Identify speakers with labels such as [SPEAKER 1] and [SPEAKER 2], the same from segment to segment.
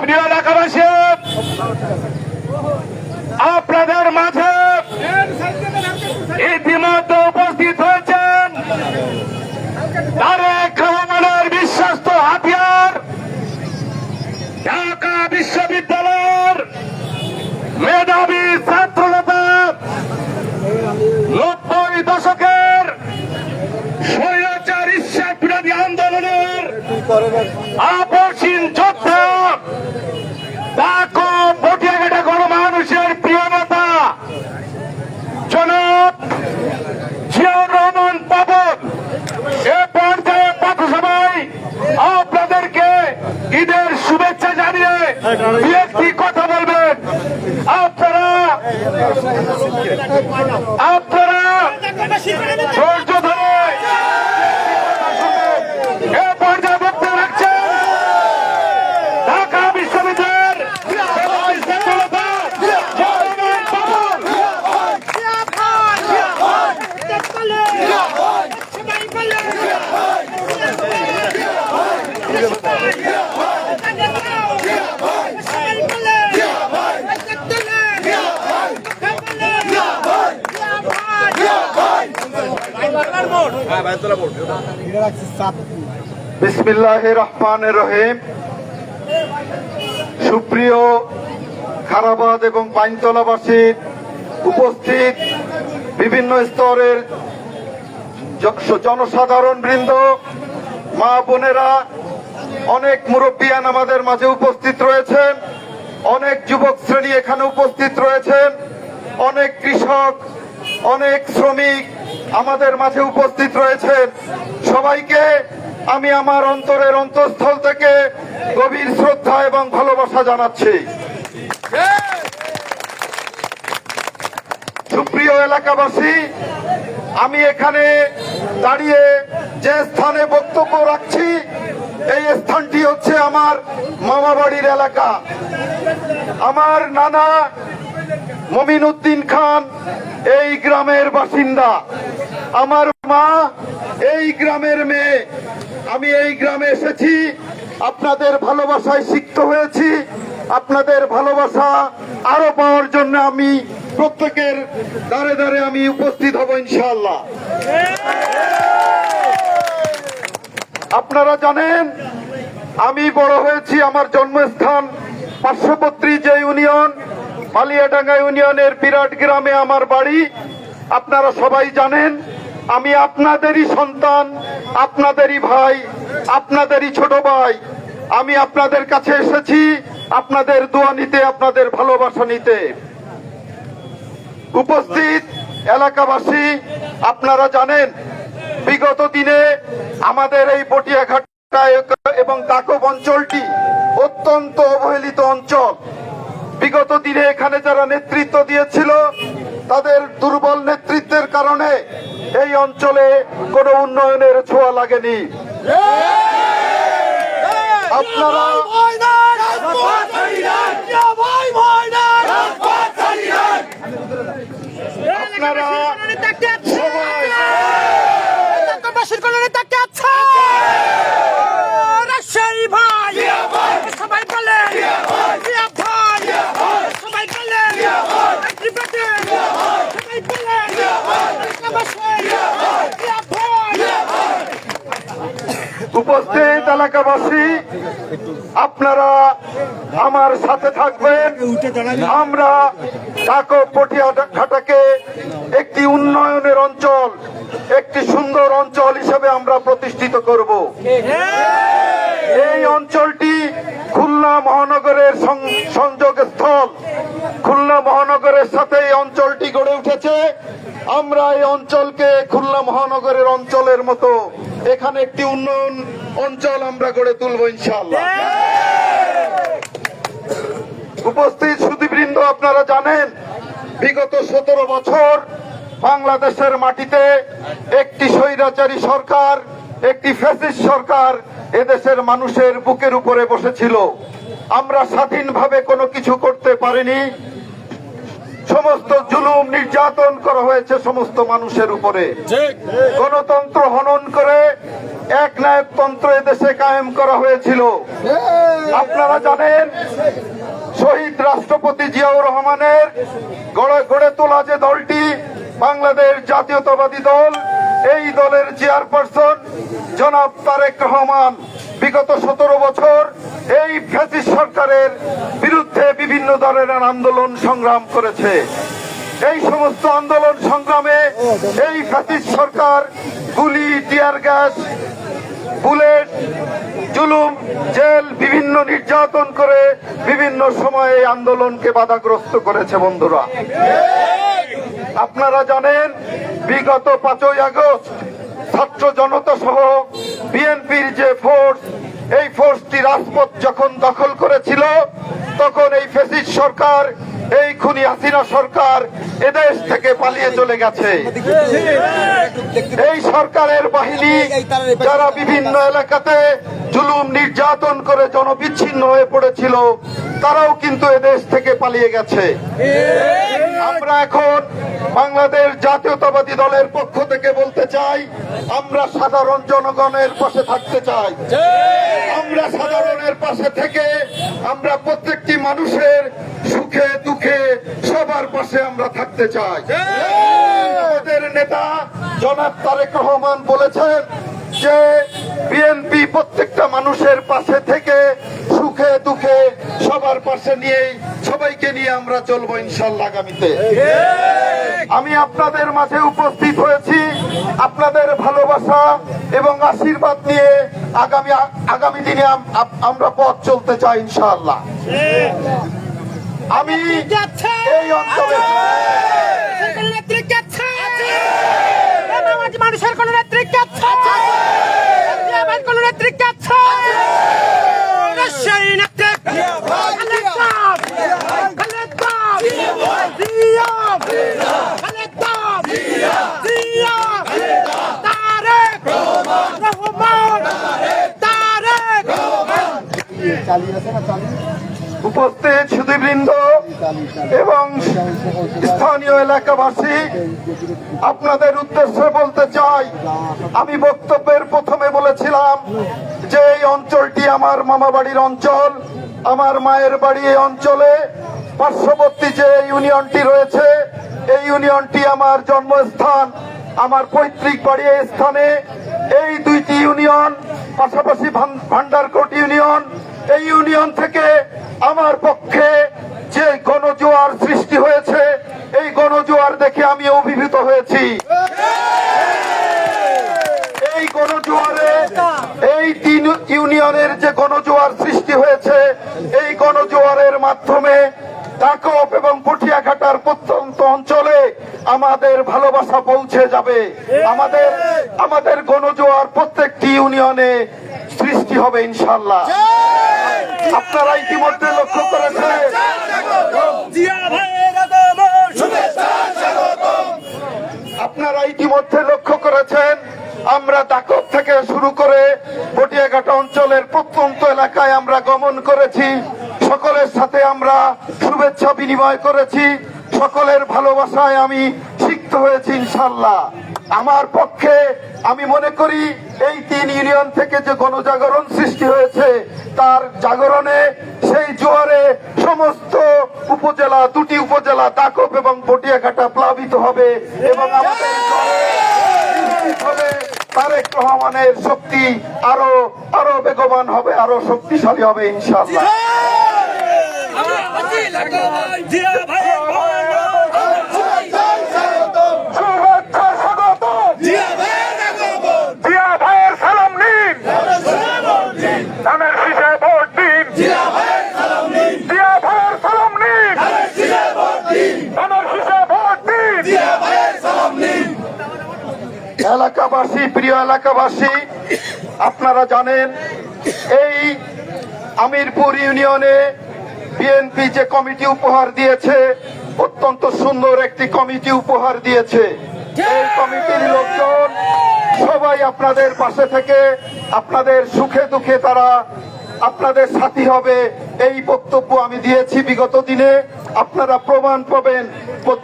[SPEAKER 1] প্রিয় এলাকাবাসী আপনাদের মাঝে ইতিমধ্যে উপস্থিত হয়েছেন তারেক রহমানের বিশ্বস্ত হাতিয়ার ঢাকা বিশ্ববিদ্যালয়ের আপসীন যোদ্ধা তাকো পটিয়াঘাটা গণমানুষের প্রিয় নেতা। জনাব জিয়াউর রহমান পাবন এ পর্যায়ে পথসভায় আপনাদেরকে ঈদের শুভেচ্ছা জানিয়ে একটি কথা বলবেন। আপনারা আপনারা ধৈর্য ধরে এ পর্যায়ে বক্তব্য রাখছেন ঢাকা বিশ্ববিদ্যালয়ের মেধাবী ছাত্রনেতা জয়মান পাবন। বিসমিল্লাহ রহমান রহিম। সুপ্রিয় খারাবাদ এবং পাইনতলাবাসীর উপস্থিত বিভিন্ন স্তরের জনসাধারণ বৃন্দ মা বোনেরা অনেক মুরব্বিয়ান আমাদের মাঝে উপস্থিত রয়েছেন অনেক যুবক শ্রেণি এখানে উপস্থিত রয়েছেন অনেক কৃষক অনেক শ্রমিক আমাদের মাঝে উপস্থিত রয়েছেন। সবাইকে আমি আমার অন্তরের অন্তঃস্থল থেকে গভীর শ্রদ্ধা এবং ভালোবাসা জানাচ্ছি। সুপ্রিয় এলাকাবাসী, আমি এখানে দাঁড়িয়ে যে স্থানে বক্তব্য রাখছি, এই স্থানটি হচ্ছে আমার মামা বাড়ির এলাকা। আমার নানা মমিন উদ্দিন খান, এই গ্রামের বাসিন্দা। আমার মা, এই গ্রামের মেয়ে। আমি এই গ্রামে এসেছি, আপনাদের ভালোবাসায় সিক্ত হয়েছি। আপনাদের ভালোবাসা আরও পাওয়ার জন্য আমি প্রত্যেকের দাঁড়ে দাঁড়ে আমি উপস্থিত হব ইনশাল্লাহ আপনারা জানেন, আমি বড় হয়েছি, আমার জন্মস্থান পার্শ্ববর্তী যে ইউনিয়ন, মালিয়াডাঙ্গা ইউনিয়নের বিরাট গ্রামে আমার বাড়ি। আপনারা সবাই জানেন আমি আপনাদেরই সন্তান, আপনাদেরই ভাই, আপনাদেরই ছোট ভাই। আমি আপনাদের কাছে এসেছি আপনাদের দোয়া নিতে, আপনাদের ভালোবাসা নিতে। উপস্থিত এলাকাবাসী, আপনারা জানেন, বিগত দিনে আমাদের এই পটিয়াঘাট এবং তাকব অঞ্চলটি অত্যন্ত অবহেলিত অঞ্চল। বিগত দিনে এখানে যারা নেতৃত্ব দিয়েছিল, তাদের দুর্বল নেতৃত্বের কারণে এই অঞ্চলে কোনো উন্নয়নের ছোঁয়া লাগেনি আপনারা আপনারা সবাই
[SPEAKER 2] বাসীর কল্যাণে তাকে আছে রাজশাহী ভাই সবাই বলে জিয়া ভাই সবাই বলে একটি পেটে সবাই বলে এলাকাবাসী, জিয়া ভাই
[SPEAKER 1] উপস্থিত এলাকাবাসী, আপনারা আমার সাথে থাকবেন। আমরা ঢাকা পটিয়াটাকে একটি উন্নয়নের অঞ্চল, একটি সুন্দর অঞ্চল হিসেবে আমরা প্রতিষ্ঠিত করব। এই অঞ্চলটি খুলনা মহানগরের সংযোগ স্থল খুলনা মহানগরের সাথে এই অঞ্চলটি গড়ে উঠেছে। আমরা এই অঞ্চলকে খুলনা মহানগরের অঞ্চলের মতো এখানে একটি উন্নয়ন অঞ্চল আমরা গড়ে তুলবো ইনশাআল্লাহ। উপস্থিত সুদীবৃন্দ আপনারা জানেন, বিগত সতেরো বছর বাংলাদেশের মাটিতে একটি স্বৈরাচারী সরকার, একটি ফ্যাসিস্ট সরকার এদেশের মানুষের বুকের উপরে বসেছিল। আমরা স্বাধীনভাবে কোনো কিছু করতে পারিনি। সমস্ত জুলুম নির্যাতন করা হয়েছে সমস্ত মানুষের উপরে। গণতন্ত্র হনন করে এক নায়কতন্ত্র এদেশে কায়েম করা হয়েছিল। আপনারা জানেন শহীদ রাষ্ট্রপতি জিয়াউর রহমানের গড়ে গড়ে তোলা যে দলটি বাংলাদেশ জাতীয়তাবাদী দল এই দলের চেয়ারপারসন জনাব তারেক রহমান, বিগত সতেরো বছর এই ফ্যাসিস্ট সরকারের বিরুদ্ধে বিভিন্ন ধরনের আন্দোলন সংগ্রাম করেছে। এই সমস্ত আন্দোলন সংগ্রামে এই ফ্যাসিস্ট সরকার গুলি, টিয়ার গ্যাস, বুলেট, জুলুম, জেল, বিভিন্ন নির্যাতন করে বিভিন্ন সময়ে আন্দোলনকে বাধাগ্রস্ত করেছে বন্ধুরা। আপনারা জানেন, বিগত পাঁচই আগস্ট ছাত্র জনতা সহ বিএনপির যে ফোর্স এই ফোর্সটি রাজপথ যখন দখল করেছিল, তখন এই ফেসিস সরকার, এই খুনি হাসিনা সরকার এদেশ থেকে পালিয়ে চলে গেছে। এই সরকারের বাহিনী যারা বিভিন্ন এলাকাতে জুলুম নির্যাতন করে জনবিচ্ছিন্ন হয়ে পড়েছিল, তারাও কিন্তু এদেশ থেকে পালিয়ে গেছে। আমরা এখন বাংলাদেশ জাতীয়তাবাদী দলের পক্ষ থেকে বলতে চাই, আমরা সাধারণ জনগণের পাশে থাকতে চাই। আমরা সাধারণের পাশে থেকে আমরা প্রত্যেকটি মানুষের সুখে, দুঃখে সবার পাশে আমরা থাকতে চাই। আমাদের নেতা জনাব তারেক রহমান বলেছেন যে বিএনপি প্রত্যেকটা মানুষের পাশে থেকে সুখে, দুঃখে সবার পাশে নিয়ে সবাইকে নিয়ে আমরা চলবো ইনশাল্লাহ আগামীতে। আমি আপনাদের মাঝে উপস্থিত হয়েছি। আপনাদের ভালোবাসা এবং আশীর্বাদ নিয়ে আগামী আগামী দিনে আমরা পথ চলতে চাই ইনশাআল্লাহ। আমি এই অঞ্চলে
[SPEAKER 2] মানুষের কোন নেতৃত্ব কোন নেতৃত্ব
[SPEAKER 1] উপস্থিত সুদীবৃন্দ এবং স্থানীয় এলাকাবাসী, আপনাদের উদ্দেশ্যে বলতে চাই, আমি বক্তব্যের প্রথমে বলেছিলাম যে এই অঞ্চলটি আমার মামা বাড়ির অঞ্চল, আমার মায়ের বাড়ি এই অঞ্চলে, পার্শ্ববর্তী যে ইউনিয়নটি রয়েছে, এই ইউনিয়নটি আমার জন্মস্থান, আমার পৈতৃক বাড়ি এই স্থানে। এই দুইটি ইউনিয়ন, পাশাপাশি ভান্ডারকোট ইউনিয়ন এই ইউনিয়ন থেকে আমার পক্ষে যে গণজোয়ার সৃষ্টি হয়েছে, এই গণজোয়ার দেখে আমি অভিভূত হয়েছি। এই গণজোয়ারে, এই তিন ইউনিয়নের যে গণজোয়ার সৃষ্টি হয়েছে, এই গণজোয়ারের মাধ্যমে ডাকপ এবং পটিয়াঘাটার প্রত্যন্ত অঞ্চলে আমাদের ভালোবাসা পৌঁছে যাবে। আমাদের আমাদের গণজোয়ার প্রত্যেকটি ইউনিয়নে সৃষ্টি হবে ইনশাল্লাহ আপনারা ইতিমধ্যে লক্ষ্য করেছেন। আপনারা ইতিমধ্যে লক্ষ্য করেছেন আমরা দাকব থেকে শুরু করে পটিয়াঘাটা অঞ্চলের প্রত্যন্ত এলাকায় আমরা গমন করেছি। সকলের সাথে আমরা শুভেচ্ছা বিনিময় করেছি। সকলের ভালোবাসায় আমি সিক্ত হয়েছি ইনশাল্লাহ আমার পক্ষে আমি মনে করি এই তিন ইউনিয়ন থেকে যে গণজাগরণ সৃষ্টি হয়েছে, তার জাগরণে সেই জোয়ারে সমস্ত উপজেলা, দুটি উপজেলা, দাকব এবং পটিয়াঘাটা প্লাবিত হবে এবং আমাদের তারেক রহমানের শক্তি আরও আরও বেগবান হবে, আরও শক্তিশালী হবে ইনশাআল্লাহ। এলাকাবাসী, প্রিয় এলাকাবাসী, আপনারা জানেন, এই আমিরপুর ইউনিয়নে বিএনপি যে কমিটি উপহার দিয়েছে, অত্যন্ত সুন্দর একটি কমিটি উপহার দিয়েছে। এই কমিটির লোকজন সবাই আপনাদের পাশে থেকে, আপনাদের সুখে দুঃখে তারা আপনাদের সাথী হবে। এই বক্তব্য আমি দিয়েছি বিগত দিনে। আপনারা প্রমাণ পাবেন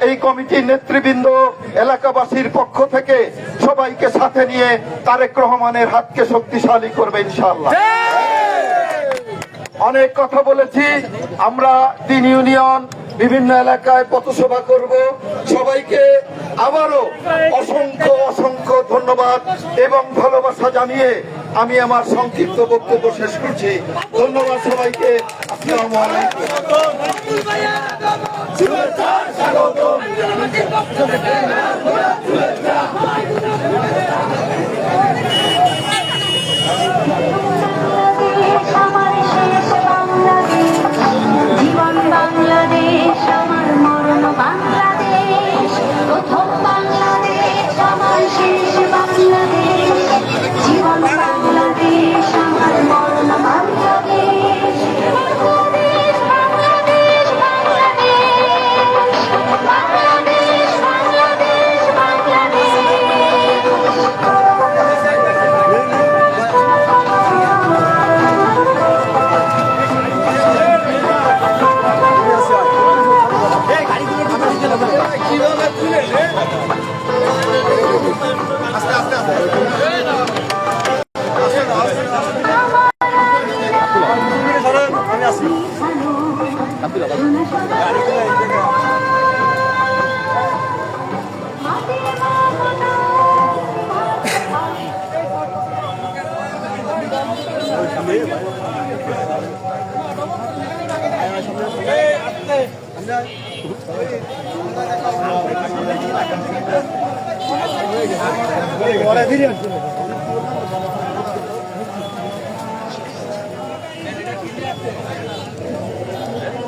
[SPEAKER 1] এই কমিটির নেতৃবৃন্দ এলাকাবাসীর পক্ষ থেকে সবাইকে সাথে নিয়ে তারেক রহমানের হাতকে শক্তিশালী করবে ইনশাল্লাহ অনেক কথা বলেছি। আমরা তিন ইউনিয়ন, বিভিন্ন এলাকায় পথসভা করব। সবাইকে আবারও অসংখ্য অসংখ্য ধন্যবাদ এবং ভালোবাসা জানিয়ে আমি আমার সংক্ষিপ্ত বক্তব্য শেষ করছি। ধন্যবাদ সবাইকে।
[SPEAKER 2] বাংলাদেশ আমার 네, 네. 원래
[SPEAKER 3] 느려.